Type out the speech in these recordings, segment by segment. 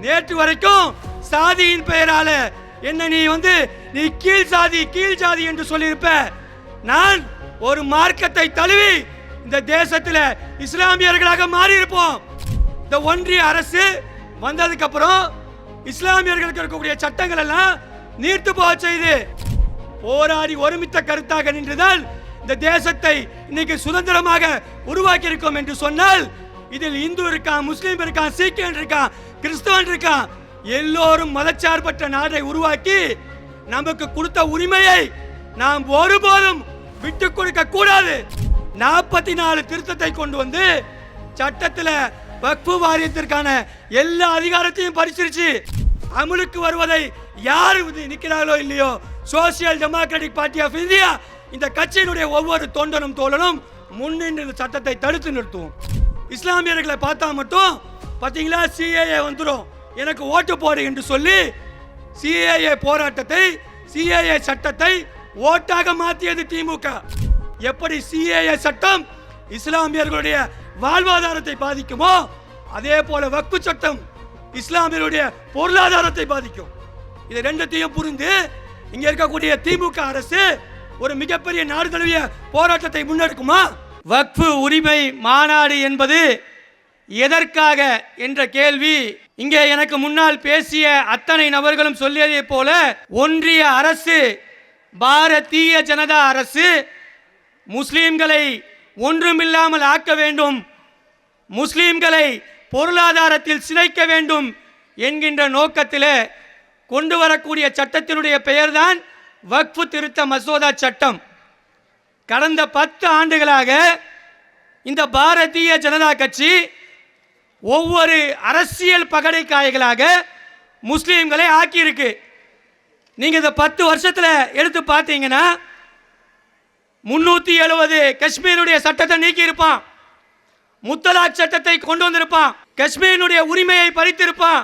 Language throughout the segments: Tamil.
நேற்று வரைக்கும் சாதியின் பெயரால என்ன நீ வந்து நீ கீழ் சாதி கீழ் சாதி என்று சொல்லியிருப்ப. நான் ஒரு மார்க்கத்தை தழுவி இந்த தேசத்தில் இஸ்லாமியர்களாக மாறி இருப்போம் இந்த ஒன்றிய அரசு வந்ததுக்கு அப்புறம் இஸ்லாமியர்களுக்கு இருக்கக்கூடிய சட்டங்கள் எல்லாம் நீர்த்து போக செய்து போராடி ஒருமித்த கருத்தாக நின்றுதான் இந்த தேசத்தை இன்னைக்கு சுதந்திரமாக உருவாக்கி இருக்கோம் என்று சொன்னால் இதில் இந்து இருக்கான் முஸ்லீம் இருக்கான் சீக்கியன் இருக்கான் கிறிஸ்தவன் இருக்கான். எல்லோரும் மதச்சார்பற்ற நாட்டை உருவாக்கி நமக்கு கொடுத்த உரிமையை நாம் ஒருபோதும் விட்டு கொடுக்க கூடாது. நாற்பத்தி நாலு திருத்தத்தை கொண்டு வந்து சட்டத்தில் வக்ஃபு வாரியத்திற்கான எல்லா அதிகாரத்தையும் பறிச்சிருச்சு. அமலுக்கு வருவதை யார் இது நிற்கிறார்களோ இல்லையோ social democratic party of India இந்த கட்சியினுடைய ஒவ்வொரு தொண்டனும் தோழனும் முன்னின்று இந்த சட்டத்தை தடுத்து நிறுத்துவோம். இஸ்லாமியர்களை பார்த்தா மட்டும் பார்த்தீங்களா சிஏஏ வந்துடும் எனக்கு ஓட்டு போடு என்று சொல்லி சிஏஏ போராட்டத்தை சிஏஏ சட்டத்தை ஓட்டாக மாற்றியது திமுக எப்படி சிஏஏ சட்டம் இஸ்லாமியர்களுடைய வாழ்வாதாரத்தை பாதிக்குமோ அதே போல வக்பு சட்டம் இஸ்லாமியருடைய பொருளாதாரத்தை பாதிக்கும். இது ரெண்டத்தையும் புரிந்து இங்க இருக்கக்கூடிய திமுக அரசு ஒரு மிகப்பெரிய நாடு தழுவிய போராட்டத்தை முன்னெடுக்குமா? வக்ஃபு உரிமை மாநாடு என்பது எதற்காக என்ற கேள்வி. இங்கே எனக்கு முன்னால் பேசிய அத்தனை நபர்களும் சொல்லியதைப் போல ஒன்றிய அரசு பாரதிய ஜனதா அரசு முஸ்லீம்களை ஒன்றுமில்லாமல் ஆக்க வேண்டும் முஸ்லீம்களை பொருளாதாரத்தில் சிதைக்க வேண்டும் என்கின்ற நோக்கத்தில் கொண்டு வரக்கூடிய சட்டத்தினுடைய பெயர்தான் வக்ஃபு திருத்த மசோதா சட்டம். கடந்த பத்து ஆண்டுகளாக இந்த பாரதிய ஜனதா கட்சி ஒவ்வொரு அரசியல் பகடைக்காய்களாக முஸ்லீம்களை ஆக்கியிருக்கு. நீங்கள் இந்த பத்து வருஷத்தில் எடுத்து பார்த்தீங்கன்னா முன்னூற்றி எழுபது காஷ்மீருடைய சட்டத்தை நீக்கியிருப்பான். முத்தலாக் சட்டத்தை கொண்டு வந்திருப்பான். காஷ்மீரினுடைய உரிமையை பறித்திருப்பான்.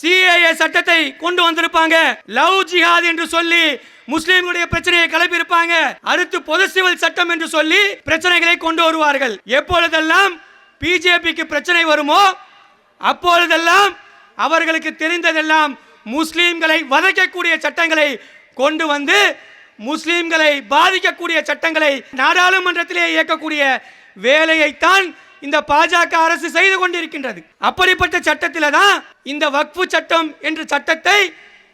சிஏஏ சட்டத்தை கொண்டு வந்திருப்பாங்க. லவ் ஜிஹாத் என்று சொல்லி முஸ்லிம்களுடைய பிரச்சனையை கிளப்பியிருப்பாங்க. அடுத்து பொது சிவில் சட்டம் என்று சொல்லி பிரச்சனைகளை கொண்டு வருவார்கள். எப்பொழுதெல்லாம் பிஜேபிக்கு பிரச்சனை வருமோ? அப்பொழுதெல்லாம் அவர்களுக்கு தெரிந்ததெல்லாம் முஸ்லீம்களை வதைக்கக்கூடிய சட்டங்களை கொண்டு வந்து முஸ்லீம்களை பாதிக்கக்கூடிய சட்டங்களை நாடாளுமன்றத்திலே இயக்கக்கூடிய வேலையைத்தான் இந்த பாஜக அரசு செய்து கொண்டிருக்கின்றது. அப்படிப்பட்ட சட்டத்தில் தான் இந்த வக்ஃபு சட்டம் என்ற சட்டத்தை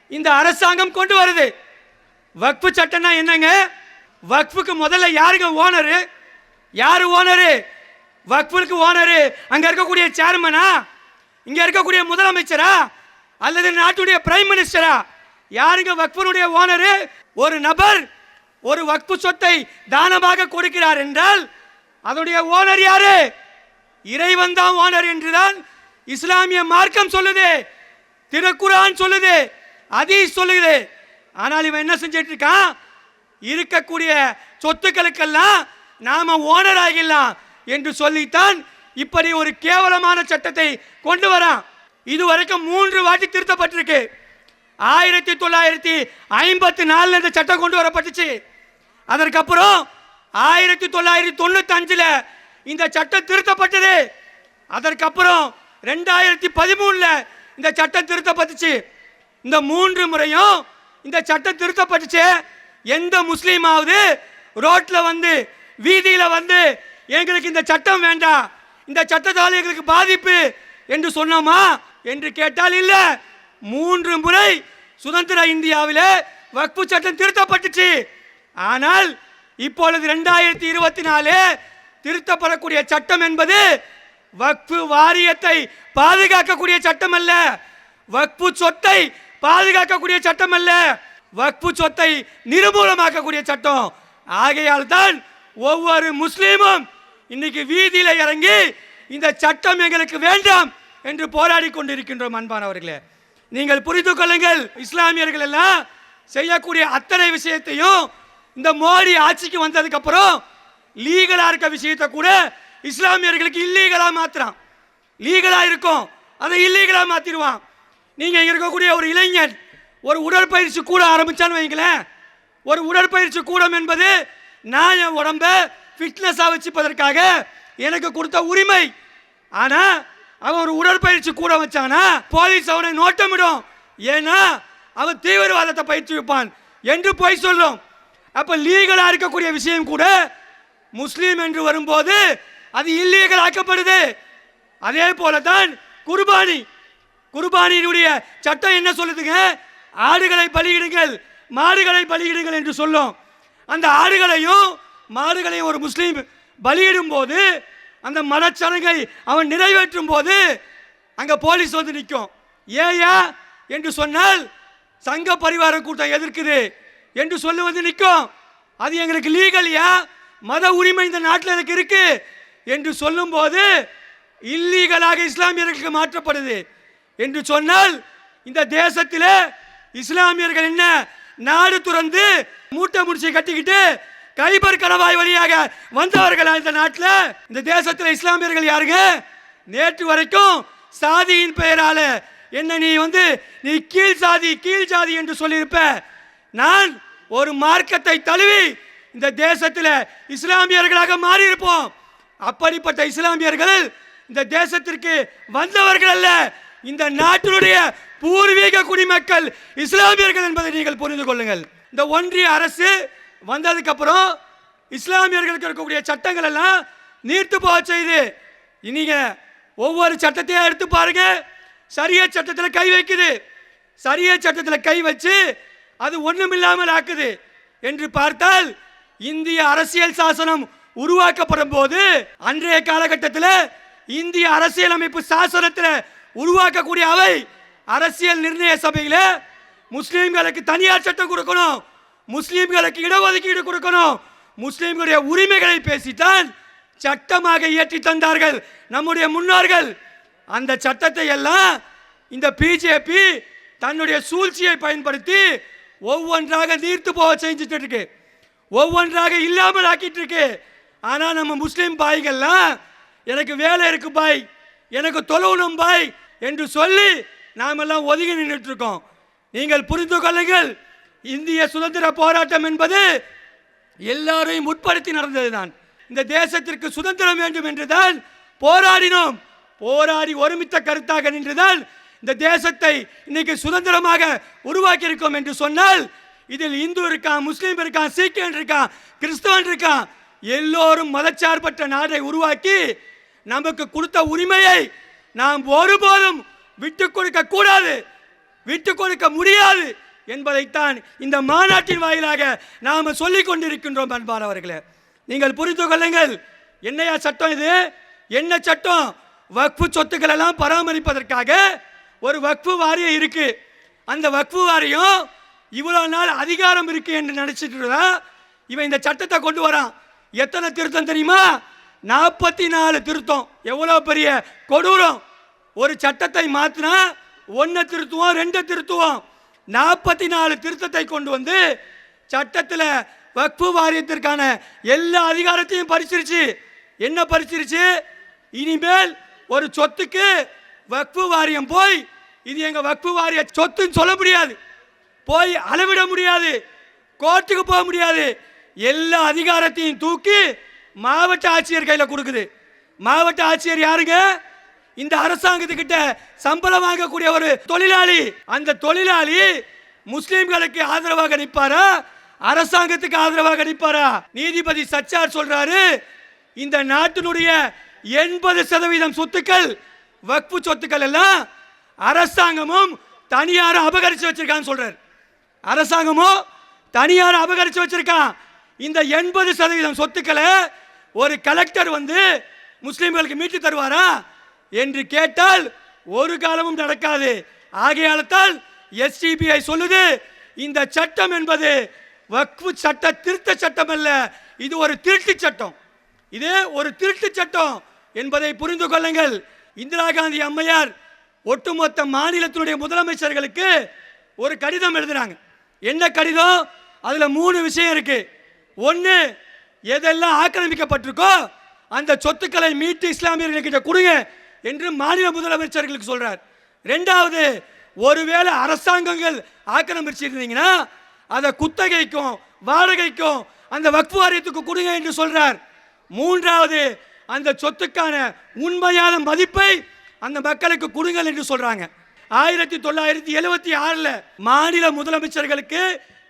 இந்த அரசாங்கம் கொண்டு வருது. வக்ஃபு சட்டம்னா என்னங்க? வக்ஃபுக்கு முதல்ல யாருங்க ஓனரு? யார் ஓனரு? வக்ஃபுக்கு ஓனரு. அங்கே இருக்கக்கூடிய சேர்மனா இங்கே இருக்கக்கூடிய முதலமைச்சரா? அல்லது நாட்டுடைய பிரைம் மினிஸ்டரா யாருங்க வக்ஃபனுடைய ஓனரு? ஒரு நபர் ஒரு வக்ஃபு சொத்தை தானமாக கொடுக்கிறார் என்றால் அதனுடைய ஓனர் யாரு? இறைவன் தான் ஓனர் என்றுதான் இஸ்லாமிய மார்க்கம் சொல்லுது. திருக்குரான் சொல்லுது. அதீஸ் சொல்லுது. ஆனால் இவன் என்ன செஞ்சிட்டு இருக்கான்? இருக்கக்கூடிய சொத்துக்களுக்கெல்லாம் நாம ஓனர் ஆகிடலாம் என்று சொல்லித்தான் இப்படி ஒரு கேவலமான சட்டத்தை கொண்டு வரான் இதுவரைக்கும் மூன்று வாட்டி திருத்தப்பட்டிருக்கு. ஆயிரத்தி தொள்ளாயிரத்தி ஐம்பத்தி நாலில் இந்த சட்டம் கொண்டு வரப்பட்டுச்சு. அதற்கப்புறம் ஆயிரத்தி தொள்ளாயிரத்தி தொண்ணூத்தி அஞ்சுல இந்த சட்டம் திருத்தப்பட்டது. அதற்கப்புறம் ரெண்டாயிரத்தி பதிமூணுல இந்த சட்டம் திருத்தப்பட்டுச்சு. இந்த மூன்று முறையும் இந்த சட்டம் திருத்தப்பட்டுச்சு. எந்த முஸ்லீமாவது ரோட்ல வந்து வீதியில வந்து எங்களுக்கு இந்த சட்டம் வேண்டாம். இந்த சட்டத்தால் எங்களுக்கு பாதிப்பு என்று சொன்னோமா என்று கேட்டால் இல்லை. மூன்று முறை சுதந்திர இந்தியாவில் வக்பு சட்டம் திருத்தப்பட்டுச்சு. ஆனால் இப்பொழுது ரெண்டாயிரத்தி இருபத்தி நாலு திருத்தப்படக்கூடிய சட்டம் என்பது வக்ஃபு வாரியத்தை பாதுகாக்கக்கூடிய சட்டம் அல்ல. வக்ஃபு சொத்தை பாதுகாக்கக்கூடிய சட்டம் அல்ல. வக்ஃபு சொத்தை நிர்மூலமாக்கக்கூடிய சட்டம். ஆகையால் தான் ஒவ்வொரு முஸ்லீமும் இன்னைக்கு வீதியில் இறங்கி இந்த சட்டம் எங்களுக்கு வேண்டாம் என்று போராடி கொண்டிருக்கின்றோம் அன்பானவர்களே நீங்கள் புரிந்து கொள்ளுங்கள் இஸ்லாமியர்கள் எல்லாம் செய்யக்கூடிய அத்தனை விஷயத்தையும் இந்த மோடி ஆட்சிக்கு வந்ததுக்கு அப்புறம் லீகலா இருக்க விஷயத்தை கூட இஸ்லாமியர்களுக்கு இல்லீகலா மாத்திரம் லீகலா இருக்கும் அதை இல்லீகலா மாத்திடுவான். நீங்க இங்க இருக்கக்கூடிய ஒரு இளைஞர் ஒரு உடற்பயிற்சி கூட ஆரம்பிச்சான்னு வைங்களேன். ஒரு உடற்பயிற்சி கூடம் என்பது நான் என் உடம்ப ஃபிட்னஸாக வச்சுப்பதற்காக எனக்கு கொடுத்த உரிமை. ஆனால் அவன் ஒரு உடற்பயிற்சி கூட வச்சானா போலீஸ் அவனை நோட்டமிடும். ஏன்னா அவன் தீவிரவாதத்தை பயிற்றுவிப்பான் என்று போய் சொல்லும். அப்போ லீகலாக இருக்கக்கூடிய விஷயம் கூட முஸ்லீம் என்று வரும்போது அது இல்லீகல் ஆக்கப்படுது. அதே போல தான் குர்பானி. குர்பானியினுடைய சட்டம் என்ன சொல்லுதுங்க? ஆடுகளை பலியிடுங்கள் மாடுகளை பலியிடுங்கள் என்று சொல்லும். அந்த ஆடுகளையும் மாடுகளையும் ஒரு முஸ்லீம் பலியிடும் போது அந்த மதச்சடங்கை அவன் நிறைவேற்றும் போது அங்கே போலீஸ் வந்து நிற்கும். ஏயா என்று சொன்னால் சங்க பரிவார கூட்டம் எதிர்க்குது என்று சொல்லி வந்து நிற்கும். அது எங்களுக்கு லீகல்யா மத உரிமை இந்த நாட்டில் எனக்கு இருக்கு என்று சொல்லும்போது இல்லீகலாக இஸ்லாமியர்களுக்கு மாற்றப்படுது என்று சொன்னால் இந்த தேசத்தில் இஸ்லாமியர்கள் என்ன? நாடு துறந்து மூட்டை முடிச்சை கட்டிக்கிட்டு கைபர் கணவாய் வழியாக வந்தவர்கள் இந்த நாட்டில்? இந்த தேசத்தில் இஸ்லாமியர்கள் யாருங்க? நேற்று வரைக்கும் சாதியின் பெயரால என்ன நீ வந்து நீ கீழ் சாதி கீழ் சாதி என்று சொல்லியிருப்ப. நான் ஒரு மார்க்கத்தை தழுவி இந்த தேசத்தில் இஸ்லாமியர்களாக மாறியிருப்போம். அப்படிப்பட்ட இஸ்லாமியர்கள் இந்த தேசத்திற்கு வந்தவர்கள் அல்ல. இந்த நாட்டினுடைய பூர்வீக குடிமக்கள் இஸ்லாமியர்கள் என்பதை நீங்கள் புரிந்து கொள்ளுங்கள். இந்த ஒன்றிய அரசு வந்ததுக்கப்புறம் இஸ்லாமியர்களுக்கு இருக்கக்கூடிய சட்டங்கள் எல்லாம் நீர்த்து போக செய்து இனிங்க ஒவ்வொரு சட்டத்தையும் எடுத்து பாருங்க. சரிய சட்டத்தில் கை வைக்குது. சரிய சட்டத்தில் கை வச்சு அது ஒன்றுமில்லாமல் ஆக்குது என்று பார்த்தால் இந்திய அரசியல் சாசனம் உருவாக்கப்படும் போது அன்றைய காலகட்டத்தில் இந்திய அரசியலமைப்பு சாசனத்தில் உருவாக்கக்கூடிய அவை அரசியல் நிர்ணய சபையில் முஸ்லீம்களுக்கு தனியார் சட்டம் கொடுக்கணும். முஸ்லீம்களுக்கு இடஒதுக்கீடு கொடுக்கணும். முஸ்லீம்களுடைய உரிமைகளை பேசித்தான் சட்டமாக இயற்றி தந்தார்கள். நம்முடைய முன்னோர்கள் அந்த சட்டத்தை எல்லாம் இந்த பிஜேபி தன்னுடைய சூழ்ச்சியை பயன்படுத்தி ஒவ்வொன்றாக நீர்த்து போக செஞ்சுட்டு இருக்கு ஒவ்வொன்றாக இல்லாமல் ஆக்கிட்டு இருக்கு ஆனா நம்ம முஸ்லீம் பாய்கள்லாம் எனக்கு வேலை இருக்கு பாய் எனக்கு தொழுவணும் பாய் என்று சொல்லி நாமெல்லாம் ஒதுங்கி நின்றுட்டு இருக்கோம் நீங்கள் புரிந்து கொள்ளுங்கள். இந்திய சுதந்திர போராட்டம் என்பது எல்லாரையும் உட்படுத்தி நடந்ததுதான். இந்த தேசத்திற்கு சுதந்திரம் வேண்டும் என்றுதான் போராடினோம். போராடி ஒருமித்த கருத்தாக நின்றுதான் இந்த தேசத்தை இன்னைக்கு சுதந்திரமாக உருவாக்கி இருக்கோம் என்று சொன்னால் இதில் இந்து இருக்கான் முஸ்லீம் இருக்கான் சீக்கியன் இருக்கான் கிறிஸ்தவன் இருக்கான் எல்லோரும் மதச்சார்பற்ற நாடை உருவாக்கி நமக்கு கொடுத்த உரிமையை நாம் ஒருபோதும் விட்டு கொடுக்க கூடாது விட்டு கொடுக்க முடியாது என்பதைத்தான் இந்த மாநாட்டின் வாயிலாக நாம் சொல்லிக் கொண்டிருக்கின்றோம் அன்பானவர்களே நீங்கள் புரிந்து கொள்ளுங்கள். என்னையா சட்டம் இது? என்ன சட்டம்? வக்ஃபு சொத்துக்கள் எல்லாம் பராமரிப்பதற்காக ஒரு வக்ஃபு வாரியம் இருக்கு. அந்த வக்ஃபு வாரியம் இவ்வளோ நாள் அதிகாரம் இருக்கு என்று நினைச்சிட்டு இருந்தா இவன் இந்த சட்டத்தை கொண்டு வரான். எத்தனை திருத்தம் தெரியுமா? நாற்பத்தி நாலு திருத்தம். எவ்வளோ பெரிய கொடூரம். ஒரு சட்டத்தை மாற்றினா ஒன்றை திருத்துவோம் ரெண்டை திருத்துவோம். நாற்பத்தி நாலு திருத்தத்தை கொண்டு வந்து சட்டத்தில் வக்ஃபு வாரியத்திற்கான எல்லா அதிகாரத்தையும் பறிச்சிருச்சு என்ன பறிச்சிருச்சு இனிமேல் ஒரு சொத்துக்கு வக்ஃபு வாரியம் போய் இது எங்கள் வக்ஃபு வாரிய சொத்துன்னு சொல்ல முடியாது. போய் அளவிட முடியாது. கோர்ட்டுக்கு போக முடியாது. எல்லா அதிகாரத்தையும் தூக்கி மாவட்ட ஆட்சியர் கையில் கொடுக்குது. மாவட்ட ஆட்சியர் யாருங்க? இந்த அரசாங்கத்துக்கிட்ட சம்பளம் வாங்கக்கூடிய ஒரு தொழிலாளி. அந்த தொழிலாளி முஸ்லீம்களுக்கு ஆதரவாக நிற்பாரா? அரசாங்கத்துக்கு ஆதரவாக நிற்பாரா? நீதிபதி சச்சார் சொல்றாரு இந்த நாட்டினுடைய எண்பது சதவீதம் சொத்துக்கள் வக்ஃபு சொத்துக்கள் எல்லாம் அரசாங்கமும் தனியாரும் அபகரிச்சு வச்சிருக்கான்னு சொல்றாரு. அரசாங்கமும் தனியார் அபகரிச்சு வச்சிருக்கான் இந்த எண்பது சதவீதம் சொத்துக்களை ஒரு கலெக்டர் வந்து முஸ்லீம்களுக்கு மீட்டு தருவாரா? என்று கேட்டால் ஒரு காலமும் நடக்காது. ஆகையால்தான் எஸ்டிபிஐ சொல்லுது இந்த சட்டம் என்பது வக்ஃபு சட்ட திருத்த சட்டம் அல்ல. இது ஒரு திருட்டு சட்டம். இது ஒரு திருட்டு சட்டம் என்பதை புரிந்து கொள்ளுங்கள். இந்திரா காந்தி அம்மையார் ஒட்டுமொத்த மாநிலத்தினுடைய முதலமைச்சர்களுக்கு ஒரு கடிதம் எழுதினாங்க என்ன கடிதம்? அதில் மூணு விஷயம் இருக்கு. ஒன்று எதெல்லாம் ஆக்கிரமிக்கப்பட்டிருக்கோ அந்த சொத்துக்களை மீட்டு இஸ்லாமியர்கள்கிட்ட கொடுங்க. என்று மாநில முதலமைச்சர்களுக்கு சொல்றார். ரெண்டாவது ஒருவேளை அரசாங்கங்கள் ஆக்கிரமிச்சிருந்தீங்கன்னா அதை குத்தகைக்கும் வாடகைக்கும் அந்த வக்ஃபு வாரியத்துக்கு கொடுங்க என்று சொல்றார். மூன்றாவது அந்த சொத்துக்கான உண்மையான மதிப்பை அந்த மக்களுக்கு கொடுங்கள் என்று சொல்றாங்க. ஆயிரத்தி தொள்ளாயிரத்தி எழுபத்தி ஆறில் மாநில முதலமைச்சர்களுக்கு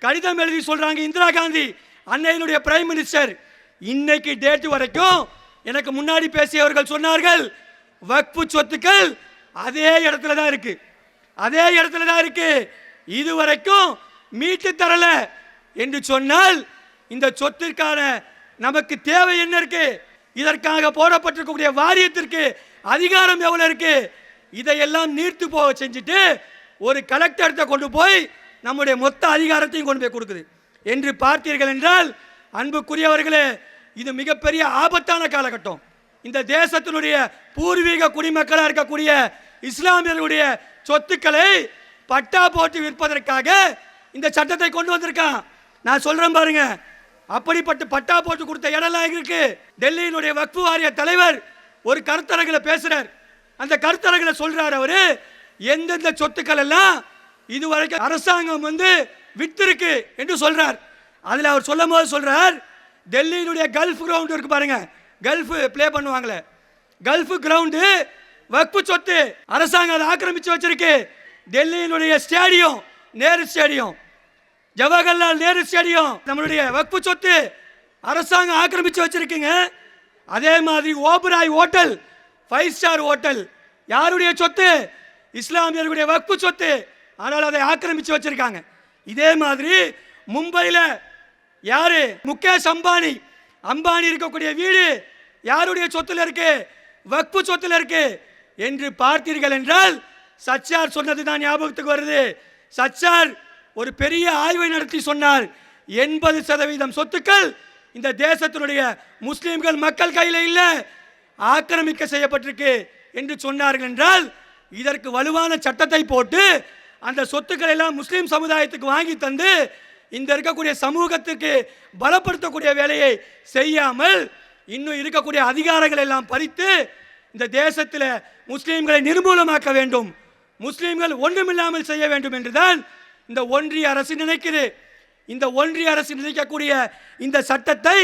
கடிதம் எழுதி சொல்றாங்க இந்திரா காந்தி அன்னையினுடைய பிரைம் மினிஸ்டர். இன்னைக்கு டேட் வரைக்கும் எனக்கு முன்னாடி பேசியவர்கள் சொன்னார்கள் வக்ஃபு சொத்துக்கள் அதே இடத்துல தான் இருக்கு. அதே இடத்துல தான் இருக்கு. இதுவரைக்கும் மீட்டு தரல என்று சொன்னால் இந்த சொத்திற்கான நமக்கு தேவை என்ன இருக்கு? இதற்காக போடப்பட்டிருக்கக்கூடிய வாரியத்திற்கு அதிகாரம் எவ்வளவு இருக்கு? இதையெல்லாம் நீர்த்து போக செஞ்சுட்டு ஒரு கலெக்டர்கிட்ட கொண்டு போய் நம்முடைய மொத்த அதிகாரத்தையும் கொண்டு போய் கொடுக்குது. என்று பார்த்தீர்கள் என்றால் அன்புக்குரியவர்களே இது மிகப்பெரிய ஆபத்தான காலகட்டம். இந்த தேசத்தினுடைய பூர்வீக குடிமக்களாக இருக்கக்கூடிய இஸ்லாமியர்களுடைய சொத்துக்களை பட்டா போட்டு விற்பதற்காக இந்த சட்டத்தை கொண்டு வந்திருக்கான். நான் சொல்றேன் பாருங்க. அப்படிப்பட்ட பட்டா போட்டு கொடுத்த இடம்லாம் இருக்கு. டெல்லியினுடைய வக்ஃபு வாரிய தலைவர் ஒரு கருத்தரங்கில் பேசுறார். அந்த கருத்தரங்கில் சொல்றார் அவரு எந்தெந்த சொத்துக்கள் எல்லாம் இதுவரைக்கும் அரசாங்கம் வந்து வித்திருக்கு என்று சொல்றார். அதில் அவர் சொல்லும் போது சொல்றார் டெல்லியினுடைய கல்ஃப் கிரவுண்ட் இருக்கு பாருங்க. கல்ஃபு ப்ளே பண்ணுவாங்களே. கல்ஃபு கிரவுண்டு வக்ஃபு சொத்து. அரசாங்கம் அதை ஆக்கிரமிச்சு வச்சிருக்கு. டெல்லியினுடைய stadium Nehru stadium. Jawaharlal Nehru stadium நம்மளுடைய வக்ஃபு சொத்து. அரசாங்கம் ஆக்கிரமிச்சு வச்சிருக்குங்க. அதே மாதிரி Oberoi hotel five star hotel. யாருடைய சொத்து? இஸ்லாமியர்களுடைய வக்ஃபு சொத்து. ஆனால் அதை ஆக்கிரமிச்சு வச்சிருக்காங்க. இதே மாதிரி மும்பையில் யாரு? முகேஷ் அம்பானி. அம்பானி இருக்கக்கூடிய வீடு யாருடைய சொத்துல இருக்கு? வக்பு சொத்துல இருக்கு. என்று பார்த்தீர்கள் என்றால் சச்சார் சொன்னது தான் ஞாபகத்துக்கு வருது. சச்சார் ஒரு பெரிய ஆய்வை நடத்தி சொன்னார். எண்பது சதவீதம் சொத்துக்கள் இந்த தேசத்தினுடைய முஸ்லீம்கள் மக்கள் கையில் இல்லை ஆக்கிரமிக்க செய்யப்பட்டிருக்கு என்று சொன்னார்கள் என்றால் இதற்கு வலுவான சட்டத்தை போட்டு அந்த சொத்துக்களை எல்லாம் முஸ்லீம் சமுதாயத்துக்கு வாங்கி தந்து இந்த இருக்கக்கூடிய சமூகத்துக்கு பலப்படுத்தக்கூடிய வேலையை செய்யாமல் இன்னும் இருக்கக்கூடிய அதிகாரங்கள் எல்லாம் பறித்து இந்த தேசத்தில் முஸ்லீம்களை நிர்மூலமாக்க வேண்டும். முஸ்லீம்கள் ஒன்றுமில்லாமல் செய்ய வேண்டும் என்றுதான் இந்த ஒன்றிய அரசு நினைக்குது. இந்த ஒன்றிய அரசு நினைக்கக்கூடிய இந்த சட்டத்தை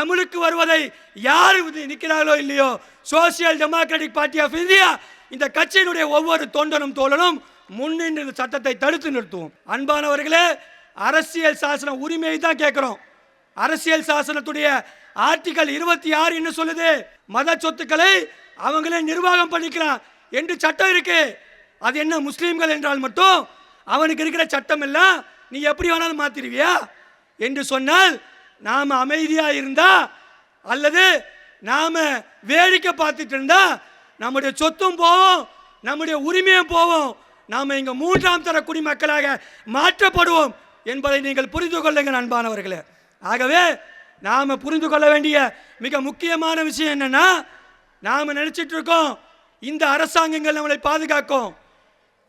அமலுக்கு வருவதை யார் இது நிற்கிறார்களோ இல்லையோ social democratic party of India இந்த கட்சியினுடைய ஒவ்வொரு தொண்டனும் தோழனும் முன்னின்று இந்த சட்டத்தை தடுத்து நிறுத்துவோம். அன்பானவர்களே அரசியல் சாசன உரிமையை தான் கேட்குறோம். அரசியல் சாசனத்துடைய ஆர்டிகல் இருபத்தி ஆறு என்ன சொல்லுது? மத சொத்துக்களை அவங்களே நிர்வாகம் பண்ணிக்கலாம் என்று சட்டம் இருக்கு. அது என்ன முஸ்லீம்கள் என்றால் மட்டும் அவனுக்கு இருக்கிற சட்டம் எல்லாம் நீ எப்படி வேணாலும் மாத்திருவியா என்று சொன்னால் நாம் அமைதியா இருந்தா அல்லது நாம வேடிக்கை பார்த்துட்டு இருந்தா நம்முடைய சொத்தும் போவோம் நம்முடைய உரிமையும் போவோம் நாம் இங்க மூன்றாம் தர குடிமக்களாக மாற்றப்படுவோம் என்பதை நீங்கள் புரிந்து கொள்ளுங்கள் அன்பானவர்களே. ஆகவே நாம் புரிந்து கொள்ள வேண்டிய மிக முக்கியமான விஷயம் என்னன்னா நாம் நினைச்சிட்டு இருக்கோம் இந்த அரசாங்கங்கள் நம்மளை பாதுகாக்கும்.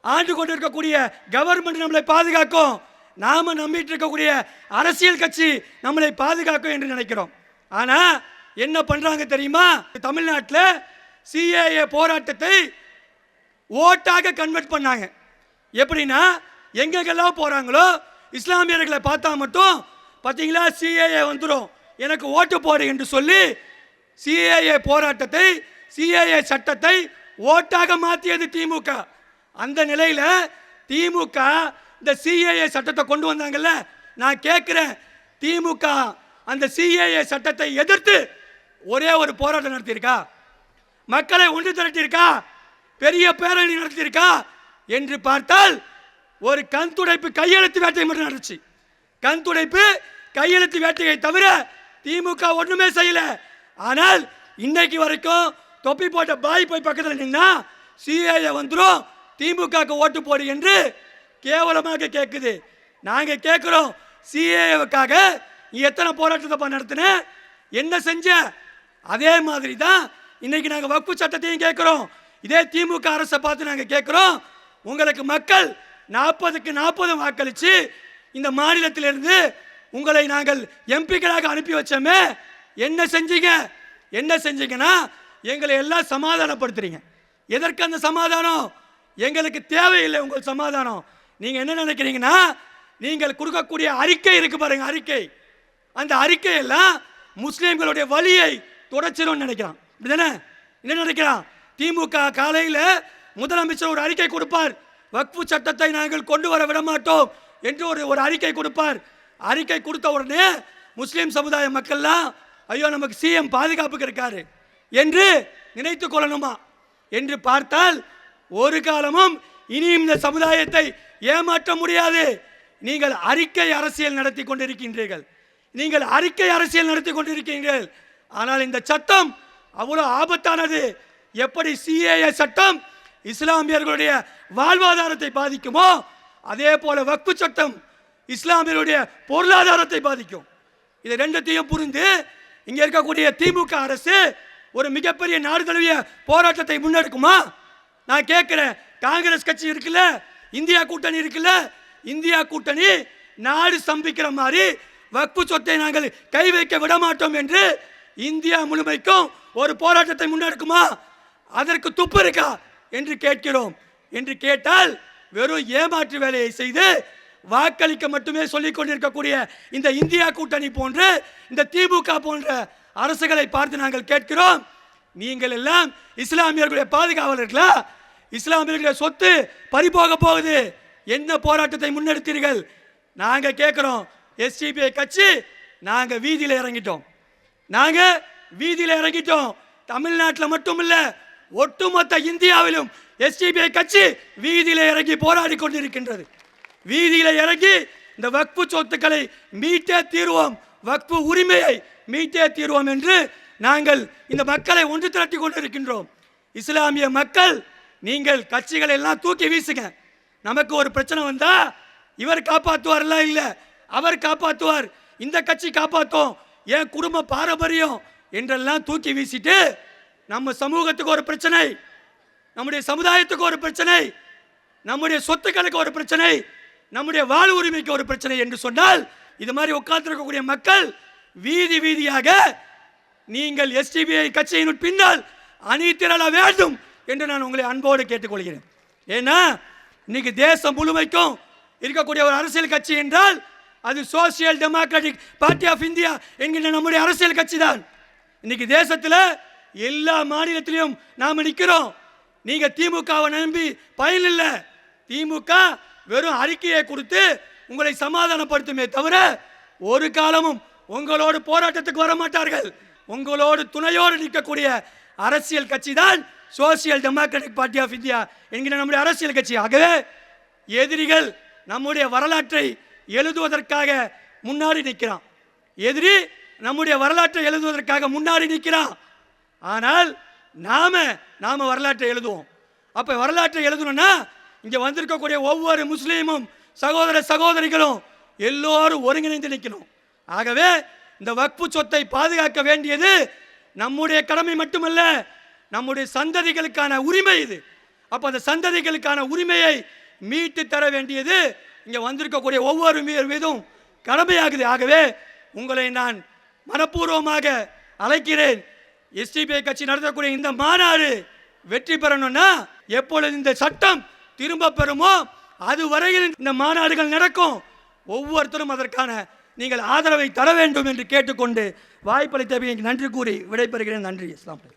ஆண்டு கொண்டிருக்கக்கூடிய கவர்மெண்ட் நம்மளை பாதுகாக்கும். நாம் நம்பிட்டு இருக்கக்கூடிய அரசியல் கட்சி நம்மளை பாதுகாக்கும் என்று நினைக்கிறோம். ஆனால் என்ன பண்ணுறாங்க தெரியுமா? தமிழ்நாட்டில் சிஏஏ போராட்டத்தை ஓட்டாக கன்வெர்ட் பண்ணாங்க. எப்படின்னா எங்கெங்கெல்லாம் போகிறாங்களோ இஸ்லாமியர்களை பார்த்தா மட்டும் பார்த்தீங்களா சிஏஏ வந்துடும் எனக்கு ஓட்டு போடு என்று சொல்லி சிஏஏ போராட்டத்தை சிஏஏ சட்டத்தை ஓட்டாக மாற்றியது திமுக அந்த நிலையில் திமுக இந்த சிஏஏ சட்டத்தை கொண்டு வந்தாங்கல்ல? நான் கேட்குறேன் திமுக அந்த சிஏஏ சட்டத்தை எதிர்த்து ஒரே ஒரு போராட்டம் நடத்தியிருக்கா? மக்களை ஒன்று திரட்டியிருக்கா? பெரிய பேரணி நடத்தியிருக்கா? என்று பார்த்தால் ஒரு கண் துடைப்பு கையெழுத்து வேட்டை மட்டும் நடந்துச்சு. கண் துடைப்பு கையெழுத்து வேட்டையை தவிர திமுக ஒன்றுமே செய்யல. ஆனால் இன்னைக்கு வரைக்கும் தொப்பி போட்ட பாய் போய் பக்கத்தில் நின்னா சிஏஏ வந்துடும் திமுகக்கு ஓட்டு போடு என்று கேவலமாக கேட்குது நாங்கள் கேட்குறோம் சிஏஏவுக்காக நீ எத்தனை போராட்டத்தை நடத்தின என்ன செஞ்ச? அதே மாதிரி தான் இன்னைக்கு நாங்கள் வக்ஃபு சட்டத்தையும் கேட்குறோம் இதே திமுக அரசை பார்த்து நாங்கள் கேட்குறோம் உங்களுக்கு மக்கள் நாற்பதுக்கு நாற்பது வாக்களித்து இந்த மாநிலத்திலிருந்து உங்களை நாங்கள் எம்பிக்களாக அனுப்பி வச்சோமே. என்ன செஞ்சீங்க? என்ன செஞ்சீங்கன்னா எங்களை எல்லாம் சமாதானப்படுத்துறீங்க. எதற்கு அந்த சமாதானம்? எங்களுக்கு தேவையில்லை உங்கள் சமாதானம். நீங்கள் என்ன நினைக்கிறீங்கன்னா நீங்கள் கொடுக்கக்கூடிய அறிக்கை இருக்கு பாருங்க அறிக்கை. அந்த அறிக்கையெல்லாம் முஸ்லீம்களுடைய வழியை தொடச்சிடும் நினைக்கிறான். அப்படிதானே? என்ன நினைக்கிறான்? திமுக காலையில் முதலமைச்சர் ஒரு அறிக்கை கொடுப்பார். வக்ஃபு சட்டத்தை நாங்கள் கொண்டு வர விட மாட்டோம் என்று ஒரு ஒரு அறிக்கை கொடுப்பார். அறிக்கை கொடுத்த உடனே முஸ்லீம் சமுதாய மக்கள்லாம் ஐயோ நமக்கு சிஎம் பாதுகாப்புக்கு இருக்காரு என்று நினைத்து கொள்ளணுமா என்று பார்த்தால் ஒரு காலமும் இனியும் இந்த சமுதாயத்தை ஏமாற்ற முடியாது. நீங்கள் அறிக்கை அரசியல் நடத்தி கொண்டிருக்கின்றீர்கள். நீங்கள் அறிக்கை அரசியல் நடத்தி கொண்டிருக்கிறீர்கள். ஆனால் இந்த சட்டம் அவ்வளோ ஆபத்தானது. எப்படி சிஏஏ சட்டம் இஸ்லாமியர்களுடைய வாழ்வாதாரத்தை பாதிக்குமோ அதே போல வக்ஃபு சட்டம் இஸ்லாமியருடைய பொருளாதாரத்தை பாதிக்கும். இது ரெண்டத்தையும் புரிந்து இங்கே இருக்கக்கூடிய திமுக அரசு ஒரு மிகப்பெரிய நாடு தழுவிய போராட்டத்தை முன்னெடுக்குமா? நான் கேட்குறேன் காங்கிரஸ் கட்சி இருக்குல்ல இந்தியா கூட்டணி இருக்குல்ல இந்தியா கூட்டணி நாடு ஸ்தம்பிக்கிற மாதிரி வக்பு சொத்தை நாங்கள் கை வைக்க விட மாட்டோம் என்று இந்தியா முழுமைக்கும் ஒரு போராட்டத்தை முன்னெடுக்குமா? அதற்கு துப்பு இருக்கா? என்று கேட்கிறோம். என்று கேட்டால் வெறும் ஏமாற்று வேலையை செய்து வாக்களிக்க மட்டுமே சொல்லிக் கொண்டிருக்கக்கூடிய இந்த இந்தியா கூட்டணி போன்று இந்த திமுக போன்ற அரசுகளை பார்த்து நாங்கள் கேட்கிறோம். நீங்கள் எல்லாம் இஸ்லாமியர்களுடைய பாதுகாவலர்களா? இஸ்லாமியர்களுடைய சொத்து பறிபோக போகுது. என்ன போராட்டத்தை முன்னெடுத்தீர்கள்? நாங்கள் கேட்குறோம். எஸ்டிபிஐ கட்சி நாங்கள் வீதியில் இறங்கிட்டோம். நாங்கள் வீதியில் இறங்கிட்டோம். தமிழ்நாட்டில் மட்டும் இல்லை ஒட்டுமொத்த இந்தியாவிலும் எஸ்டிபிஐ கட்சி வீதியில் இறங்கி போராடி கொண்டிருக்கின்றது. வீதியில் இறங்கி இந்த வக்பு சொத்துக்களை மீட்டே தீர்வோம். வக்பு உரிமையை மீட்டே தீர்வோம் என்று நாங்கள் இந்த மக்களை ஒன்று திரட்டி கொண்டிருக்கின்றோம். இஸ்லாமிய மக்கள் நீங்கள் கட்சிகளை எல்லாம் தூக்கி வீசுங்க. நமக்கு ஒரு பிரச்சனை வந்தால் இவர் காப்பாற்றுவார்லாம் இல்லை? அவர் காப்பாற்றுவார் இந்த கட்சி காப்பாற்றும் என் குடும்ப பாரம்பரியம் என்றெல்லாம் தூக்கி வீசிட்டு நம்ம சமூகத்துக்கு ஒரு பிரச்சனை நம்முடைய சமுதாயத்துக்கு ஒரு பிரச்சனை நம்முடைய சொத்துக்களுக்கு ஒரு பிரச்சனை நம்முடைய வாழ் உரிமைக்கு ஒரு பிரச்சனை என்று சொன்னால் இது மாதிரி உட்கார்ந்துருக்கக்கூடிய மக்கள் வீதி வீதியாக நீங்கள் எஸ்டிபிஐ கட்சியின் பின்னால் அணி திரள வேண்டும் என்று நான் உங்களை அன்போடு கேட்டுக்கொள்கிறேன். ஏன்னா இன்னைக்கு தேசம் முழுமைக்கும் இருக்கக்கூடிய ஒரு அரசியல் கட்சி என்றால் அது social democratic party of India என்கின்ற நம்முடைய அரசியல் கட்சி தான். இன்னைக்கு தேசத்தில் எல்லா மாநிலத்திலையும் நாம் நிற்கிறோம் நீங்கள் திமுகவை நம்பி பயன் இல்லை திமுக வெறும் அறிக்கையை கொடுத்து உங்களை சமாதானப்படுத்துமே தவிர ஒரு காலமும் உங்களோடு போராட்டத்துக்கு வர மாட்டார்கள் உங்களோடு துணையோடு நிற்கக்கூடிய அரசியல் கட்சி தான் social democratic party of India என்கிற நம்முடைய அரசியல் கட்சி. ஆகவே எதிரிகள் நம்முடைய வரலாற்றை எழுதுவதற்காக முன்னாடி நிற்கிறான். எதிரி நம்முடைய வரலாற்றை எழுதுவதற்காக முன்னாடி நிற்கிறான். ஆனால் நாம நாம வரலாற்றை எழுதுவோம். அப்ப வரலாற்றை எழுதணும்னா இங்கே வந்திருக்கக்கூடிய ஒவ்வொரு முஸ்லீமும் சகோதர சகோதரிகளும் எல்லோரும் ஒருங்கிணைந்து நிற்கணும். ஆகவே இந்த வக்பு சொத்தை பாதுகாக்க வேண்டியது நம்முடைய கடமை மட்டுமல்ல நம்முடைய சந்ததிகளுக்கான உரிமை இது. அப்போ அந்த சந்ததிகளுக்கான உரிமையை மீட்டு தர வேண்டியது இங்கே வந்திருக்கக்கூடிய ஒவ்வொரு மீதும் கடமையாகுது. ஆகவே உங்களை நான் மனப்பூர்வமாக அழைக்கிறேன். எஸ்டிபிஐ கட்சி நடத்தக்கூடிய இந்த மாநாடு வெற்றி பெறணும்னா எப்பொழுது இந்த சட்டம் திரும்ப பெறுமோ? அது வரையில் இந்த மாநாடுகள் நடக்கும். ஒவ்வொருத்தரும் அதற்கான நீங்கள் ஆதரவை தர வேண்டும் என்று கேட்டுக்கொண்டு வாய்ப்பளித்தவை நன்றி கூறி விடைபெறுகிறேன். நன்றி இஸ்லாம்.